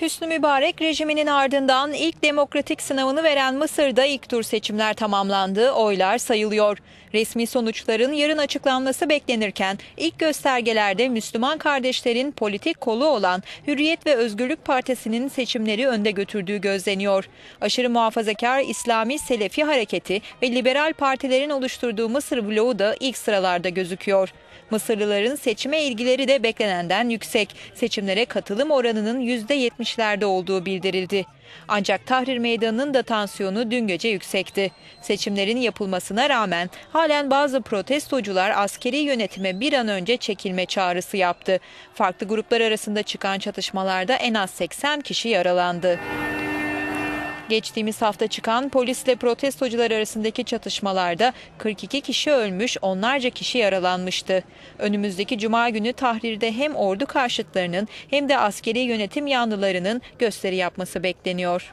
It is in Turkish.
Hüsnü Mübarek rejiminin ardından ilk demokratik sınavını veren Mısır'da ilk tur seçimler tamamlandı, oylar sayılıyor. Resmi sonuçların yarın açıklanması beklenirken ilk göstergelerde Müslüman kardeşlerin politik kolu olan Hürriyet ve Özgürlük Partisi'nin seçimleri önde götürdüğü gözleniyor. Aşırı muhafazakar İslami Selefi Hareketi ve liberal partilerin oluşturduğu Mısır bloğu da ilk sıralarda gözüküyor. Mısırlıların seçime ilgileri de beklenenden yüksek. Seçimlere katılım oranının %70'lerde olduğu bildirildi. Ancak Tahrir Meydanı'nın da tansiyonu dün gece yüksekti. Seçimlerin yapılmasına rağmen halen bazı protestocular askeri yönetime bir an önce çekilme çağrısı yaptı. Farklı gruplar arasında çıkan çatışmalarda en az 80 kişi yaralandı. Geçtiğimiz hafta çıkan polisle protestocular arasındaki çatışmalarda 42 kişi ölmüş, onlarca kişi yaralanmıştı. Önümüzdeki cuma günü Tahrir'de hem ordu karşıtlarının hem de askeri yönetim yanlılarının gösteri yapması bekleniyor.